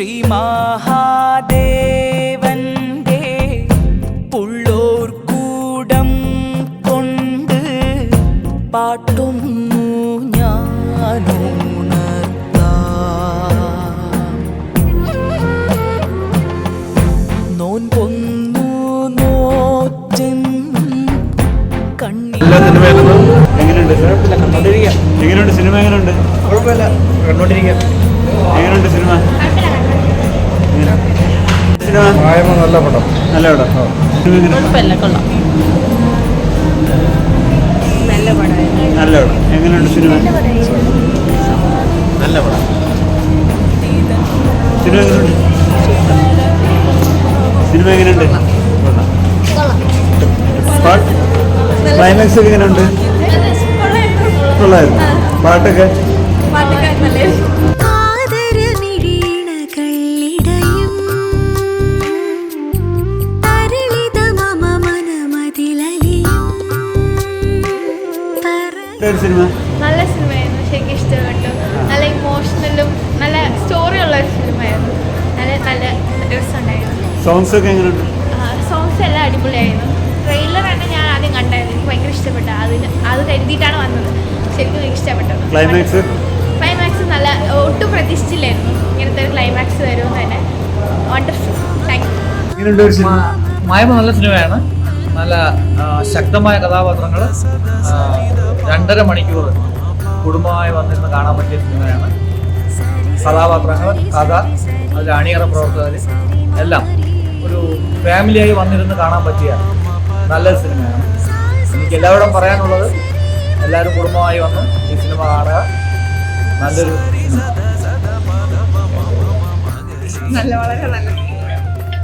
ശ്രീ മഹാദേവന്റെ പുള്ളോർ കൂടം കൊണ്ട് പാട്ടുന്നു ഞാനുണർത്താം. നോൻപൊന്നു നോറ്റെന്നും സിനിമയിലും എങ്ങനെയുണ്ട്? എങ്ങനെയുണ്ട് സിനിമ? എങ്ങനെയുണ്ട്? കുഴപ്പമില്ല. കണ്ടോണ്ടിരിക്കാം എങ്ങനെയുണ്ട് സിനിമ? നല്ല പടം. നല്ല പടം. സിനിമ കുഴപ്പമില്ല കൊള്ളാം. നല്ല പടം. എങ്ങനെയുണ്ട് സിനിമ? നല്ല പടം. സിനിമ എങ്ങനെയുണ്ട്? സിനിമ എങ്ങനെയുണ്ട്? പാട്ട്? ക്ലൈമാക്സ് ഒക്കെ എങ്ങനെയുണ്ട്? കൊള്ളായിരുന്നു. പാട്ടൊക്കെ? സിനിമ? നല്ല സിനിമയായിരുന്നു ശരിക്കും ഇഷ്ടപ്പെട്ടു. നല്ല ഇമോഷണലും നല്ല സ്റ്റോറി ഉള്ള ഒരു ഫിലിമായിരുന്നു നല്ല നല്ല രസമുണ്ടായിരുന്നു. സോങ്സ് ഒക്കെ എങ്ങനെയുണ്ട് സോങ്സ് എല്ലാം അടിപൊളിയായിരുന്നു. ട്രെയിലർ തന്നെ ഞാൻ ആദ്യം കണ്ടായിരുന്നു. എനിക്ക് ഭയങ്കര ഇഷ്ടപ്പെട്ടു. അതിന് അത് കരുതിയിട്ടാണ് വന്നത്. ശരിക്കും എനിക്ക് ഇഷ്ടപ്പെട്ടത് ക്ലൈമാക്സ് ക്ലൈമാക്സ് നല്ല ഒട്ടും പ്രതീക്ഷിച്ചില്ലായിരുന്നു. ഇങ്ങനത്തെ ഒരു ക്ലൈമാക്സ് വരുമെന്ന് തന്നെ. വണ്ടർഫുൾ താങ്ക് യു എങ്ങനെയുണ്ട് ഒരു സിനിമ? മായ്മ നല്ല സിനിമയാണ്. നല്ല ശക്തമായ കഥാപാത്രങ്ങൾ രണ്ടര മണിക്കൂർ കുടുംബമായി വന്നിരുന്ന് കാണാൻ പറ്റിയ സിനിമയാണ്. കഥാപാത്രങ്ങൾ കഥ അതിൽ അണിയറ പ്രവർത്തകർ എല്ലാം ഒരു ഫാമിലിയായി വന്നിരുന്ന് കാണാൻ പറ്റിയ നല്ല സിനിമയാണ്. എനിക്ക് എല്ലാവരോടും പറയാനുള്ളത് എല്ലാവരും കുടുംബമായി വന്ന് ഈ സിനിമ കാണുക. നല്ലൊരു നല്ല വളരെ നല്ല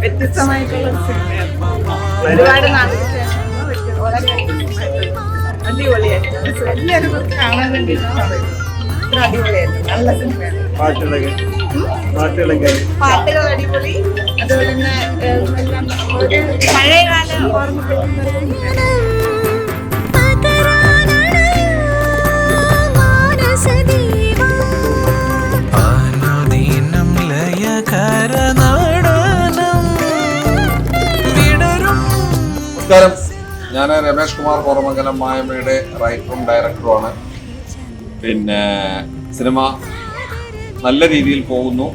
വ്യത്യസ്തമായിട്ടുള്ള ഒരുപാട് അടിപൊളിയായിരുന്നു. എല്ലാവരും കാണാൻ വേണ്ടിയിട്ടാണ് പറയുന്നത് ഇത്ര അടിപൊളിയായിരുന്നു. നല്ല സിനിമയാണ് പാട്ടുകളൊക്കെ. പാട്ടുകളൊക്കെ. പാട്ടുകൾ അടിപൊളി. അതുപോലെ തന്നെ പഴയകാല ഓർമ്മപ്പെടുത്തുന്ന നമസ്കാരം. ഞാൻ രമേഷ് കുമാർ കോറമംഗലം മായമയുടെ റൈറ്ററും ഡയറക്ടറുമാണ്. പിന്നെ സിനിമ നല്ല രീതിയിൽ പോകുന്നു.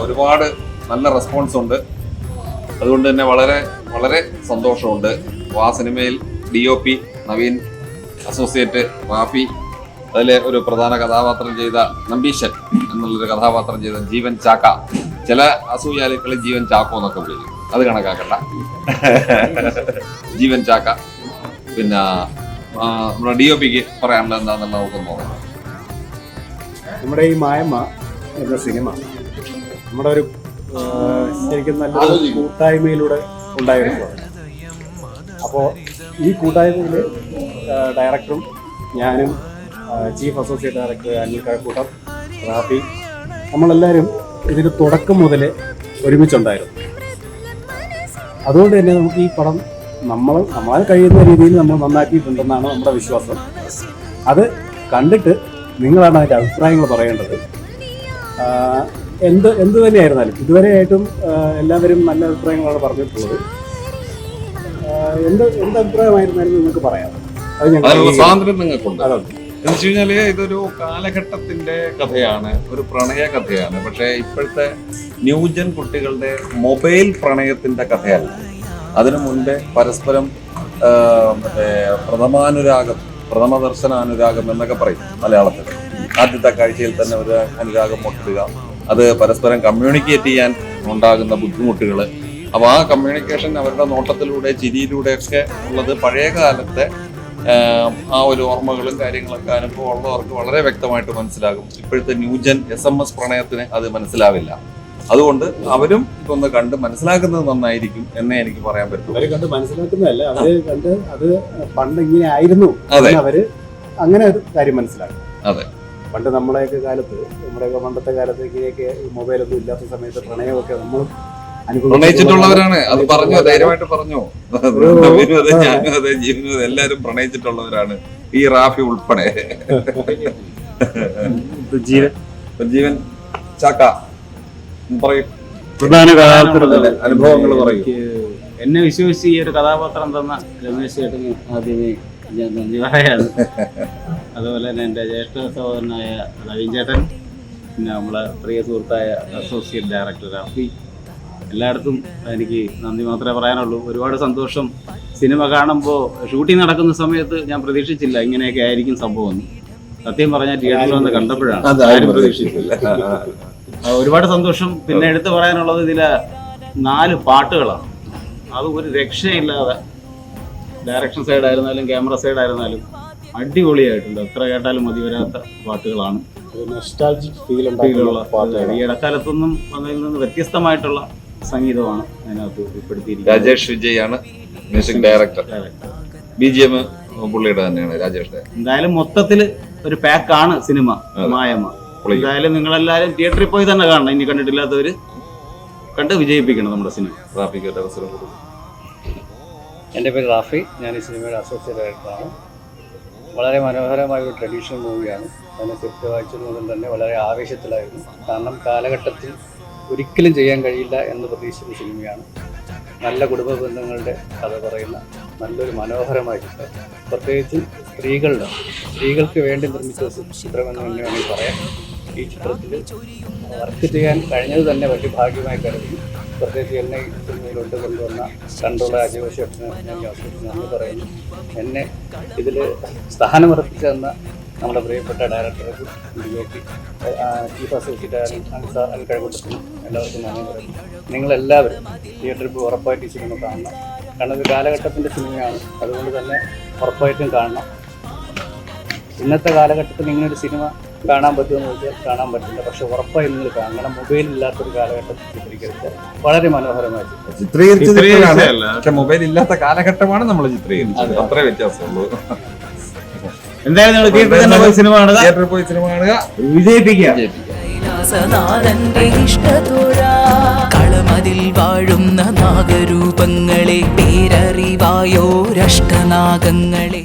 ഒരുപാട് നല്ല റെസ്പോൺസ് ഉണ്ട്. അതുകൊണ്ട് തന്നെ വളരെ വളരെ സന്തോഷമുണ്ട്. അപ്പോൾ ആ സിനിമയിൽ D O P Naveen associate Rafi അതിലെ ഒരു പ്രധാന കഥാപാത്രം ചെയ്ത നമ്പീശൻ എന്നുള്ളൊരു കഥാപാത്രം ചെയ്ത ജീവൻ ചാക്ക. ചില അസൂയാലുക്കൾ ജീവൻ ചാക്കോ എന്നൊക്കെ വിളിക്കും. അത് കണക്കാക്കണ്ട. ജീവൻ ചാക്ക. പിന്നെ നമ്മുടെ ഡി ഒ പിക്ക് പറയാനുള്ളത് എന്താണെന്നുള്ള നമുക്ക് നോക്കാം. നമ്മുടെ ഈ മായമ്മ എന്ന സിനിമ നമ്മുടെ ഒരു ശരിക്കും നല്ല കൂട്ടായ്മയിലൂടെ ഉണ്ടായിരുന്നു. അപ്പോൾ ഈ കൂട്ടായ്മയിൽ ഡയറക്ടറും ഞാനും chief associate director Anil Kazhakkoottam Rafi നമ്മളെല്ലാവരും ഇതിന് തുടക്കം മുതൽ ഒരുമിച്ചുണ്ടായിരുന്നു. അതുകൊണ്ട് തന്നെ നമുക്ക് ഈ പടം നമ്മൾ നമ്മളാൽ കഴിയുന്ന രീതിയിൽ നമ്മൾ നന്നാക്കിയിട്ടുണ്ടെന്നാണ് നമ്മുടെ വിശ്വാസം. അത് കണ്ടിട്ട് നിങ്ങളാണ് അതിന്റെ അഭിപ്രായങ്ങൾ പറയേണ്ടത്. എന്ത് എന്ത് തന്നെയായിരുന്നാലും ഇതുവരെയായിട്ടും എല്ലാവരും നല്ല അഭിപ്രായങ്ങളാണ് പറഞ്ഞിട്ടുള്ളത്. എന്ത് എന്ത് അഭിപ്രായമായിരുന്നാലും നിങ്ങൾക്ക് പറയാം. അത് ഞങ്ങൾ സ്വാതന്ത്ര്യം നിങ്ങൾക്കുണ്ട്. അതുണ്ട് എന്ന് വെച്ച് കഴിഞ്ഞാൽ ഇതൊരു കാലഘട്ടത്തിന്റെ കഥയാണ് ഒരു പ്രണയ കഥയാണ്. പക്ഷേ ഇപ്പോഴത്തെ ന്യൂജൻ കുട്ടികളുടെ മൊബൈൽ പ്രണയത്തിന്റെ കഥയല്ല. അതിനു മുൻപേ പരസ്പരം മറ്റേ പ്രഥമാനുരാഗം പ്രഥമ ദർശന അനുരാഗം എന്നൊക്കെ പറയും മലയാളത്തിൽ. ആദ്യത്തെ കാഴ്ചയിൽ തന്നെ ഒരു അനുരാഗം മുട്ടിടുക അത് പരസ്പരം കമ്മ്യൂണിക്കേറ്റ് ചെയ്യാൻ ഉണ്ടാകുന്ന ബുദ്ധിമുട്ടുകൾ അപ്പോൾ ആ കമ്മ്യൂണിക്കേഷൻ അവരുടെ നോട്ടത്തിലൂടെ ചിരിയിലൂടെ ഒക്കെ ഉള്ളത് പഴയ കാലത്തെ ആ ഒരു ഓർമ്മകളും കാര്യങ്ങളൊക്കെ അനുഭവം ഉള്ളവർക്ക് വളരെ വ്യക്തമായിട്ട് മനസ്സിലാകും ഇപ്പോഴത്തെ ന്യൂജൻ എസ് എം എസ് പ്രണയത്തിന് അത് മനസ്സിലാവില്ല അതുകൊണ്ട് അവരും ഇതൊന്ന് കണ്ട് മനസ്സിലാക്കുന്നത് നന്നായിരിക്കും എന്നേ എനിക്ക് പറയാൻ പറ്റും അവർ കണ്ട് മനസ്സിലാക്കുന്നതല്ല അവർ കണ്ട് അത് പണ്ട് ഇങ്ങനെ ആയിരുന്നു. അവർ അങ്ങനെ ഒരു കാര്യം മനസ്സിലാക്കും അതെ. പണ്ട് നമ്മളെയൊക്കെ കാലത്ത് നമ്മുടെയൊക്കെ പണ്ടത്തെ കാലത്ത് ഇങ്ങനെയൊക്കെ മൊബൈലൊന്നും ഇല്ലാത്ത സമയത്ത് പ്രണയമൊക്കെ നമ്മൾ പ്രണയിച്ചിട്ടുള്ളവരാണ്. അത് പറഞ്ഞു ധൈര്യമായിട്ട് പറഞ്ഞു. നവീനും അതെ ഞാനും അതെ ജീവനും അതെ എല്ലാവരും പ്രണയിച്ചിട്ടുള്ളവരാണ്. ഈ റാഫി ഉൾപ്പെടെ. ജീവൻ. ജീവൻ ചാക്ക. പറയും. പ്രധാന കഥാപാത്രത്തിലെ അനുഭവങ്ങൾ പറയും. എന്നെ വിശ്വസിച്ച് ഈ ഒരു കഥാപാത്രം തന്ന രമേശ് ചേട്ടന് ആദ്യമേ ഞാൻ നന്ദി പറയാണ് അതുപോലെ തന്നെ എന്റെ ജ്യേഷ്ഠ സഹോദരനായ നവീൻ ചേട്ടൻ പിന്നെ നമ്മളെ പ്രിയ സുഹൃത്തായ അസോസിയേറ്റ് ഡയറക്ടർ റാഫി. എല്ലായിടത്തും എനിക്ക് നന്ദി മാത്രമേ പറയാനുള്ളൂ. ഒരുപാട് സന്തോഷം. സിനിമ കാണുമ്പോൾ ഷൂട്ടിംഗ് നടക്കുന്ന സമയത്ത് ഞാൻ പ്രതീക്ഷിച്ചില്ല ഇങ്ങനെയൊക്കെ ആയിരിക്കും സംഭവം എന്ന്. സത്യം പറഞ്ഞാൽ തിയേറ്ററിൽ വന്ന് കണ്ടപ്പോഴാണ്. ആരും പ്രതീക്ഷിച്ചില്ല. ഒരുപാട് സന്തോഷം. പിന്നെ എടുത്തു പറയാനുള്ളത് ഇതിലെ നാല് പാട്ടുകളാണ്. അത് ഒരു രക്ഷയില്ലാതെ ഡയറക്ഷൻ സൈഡ് ആയിരുന്നാലും ക്യാമറ സൈഡ് ആയിരുന്നാലും അടിപൊളിയായിട്ടുണ്ട്. എത്ര കേട്ടാലും മതി വരാത്ത പാട്ടുകളാണ്. ഈ ഇടക്കാലത്തൊന്നും അതിൽ നിന്ന് വ്യത്യസ്തമായിട്ടുള്ള സംഗീതമാണ് അതിനകത്ത് ഉൾപ്പെടുത്തിയിരിക്കുന്നത്. രാജേഷ് വിജയ് ആണ് music director B G M പുള്ളിയുടെ തന്നെയാണ് രാജേഷ് എന്തായാലും മൊത്തത്തിൽ ഒരു പാക്കാണ് സിനിമ മായമ്മ. എന്തായാലും നിങ്ങളെല്ലാരും തിയേറ്ററിൽ പോയി തന്നെ കാണണം. ഇനി കണ്ടിട്ടില്ലാത്തവര് കണ്ട് വിജയിപ്പിക്കണം നമ്മുടെ സിനിമ. റാഫിക്ക് അവസരം കൊടുക്കും. എന്റെ പേര് റാഫി. ഞാൻ ഈ സിനിമയുടെ അസോസിയേറ്റ് ഡയറക്ടറാണ് വളരെ മനോഹരമായ ഒരു ട്രഡീഷണൽ മൂവിയാണ് അതിനെ സ്ക്രിപ്റ്റ് വായിച്ചത് മുതൽ തന്നെ വളരെ ആവേശത്തിലായിരുന്നു. കാരണം കാലഘട്ടത്തിൽ ഒരിക്കലും ചെയ്യാൻ കഴിയില്ല എന്ന് പ്രതീക്ഷിക്കുന്ന സിനിമയാണ്. നല്ല കുടുംബ ബന്ധങ്ങളുടെ കഥ പറയുന്ന നല്ലൊരു മനോഹരമായ ചിത്രം. പ്രത്യേകിച്ച് സ്ത്രീകളുടെ സ്ത്രീകൾക്ക് വേണ്ടി നിർമ്മിച്ച ഒരു ചിത്രമെന്ന് തന്നെ വേണമെങ്കിൽ പറയാം. ഈ ചിത്രത്തിൽ വർക്ക് ചെയ്യാൻ കഴിഞ്ഞത് തന്നെ വലിയ ഭാഗ്യമായി കരുതി. പ്രത്യേകിച്ച് എന്നെ സിനിമയിലോട്ട് കൊണ്ടുവന്ന കണ്ടുള്ള അജീവ ഷെഫിന് ഞാൻ പറയുന്നു. എന്നെ ഇതിൽ സ്ഥാനമർപ്പിച്ചു തന്ന നമ്മുടെ പ്രിയപ്പെട്ട ഡയറക്ടർക്ക് ഡിഒപി ചീഫ് അസോസിയേറ്റ് അൻസ അൻ കഴിവുട്ടും എല്ലാവർക്കും നന്ദി പറയുന്നു. നിങ്ങളെല്ലാവരും തിയേറ്ററിൽ പോയി ഉറപ്പായിട്ട് ഈ സിനിമ കാണണം. കാരണം ഇത് കാലഘട്ടത്തിന്റെ സിനിമയാണ് അതുകൊണ്ട് തന്നെ ഉറപ്പായിട്ടും കാണണം. ഇന്നത്തെ കാലഘട്ടത്തിൽ ഇങ്ങനെ ഒരു സിനിമ കാണാൻ പറ്റുമെന്ന് ചോദിച്ചാൽ കാണാൻ പറ്റില്ല. പക്ഷെ ഉറപ്പായി നിങ്ങൾ കാണണം. മൊബൈൽ ഇല്ലാത്തൊരു കാലഘട്ടത്തിൽ ചിത്രീകരിച്ച വളരെ മനോഹരമായിട്ട് ചിത്രം ചിത്രീകരിച്ചത് പക്ഷെ മൊബൈൽ ഇല്ലാത്ത കാലഘട്ടമാണ് നമ്മൾ ചിത്രീകരിച്ചത്. അത്ര വ്യത്യാസമുള്ളൂ. എന്തായാലും നിങ്ങൾ തിയേറ്ററിൽ തന്നെ പോയി സിനിമ കാണുക. തിയേറ്ററിൽ പോയി സിനിമ കാണുക. വിജയിപ്പിക്കുക. കൈലാസനാഥന്റെ ഇഷ്ടത്തോഴ കളമതിൽ വാഴുന്ന നാഗരൂപങ്ങളെ പേരറിവായോരഷ്ടനാഗങ്ങളെ.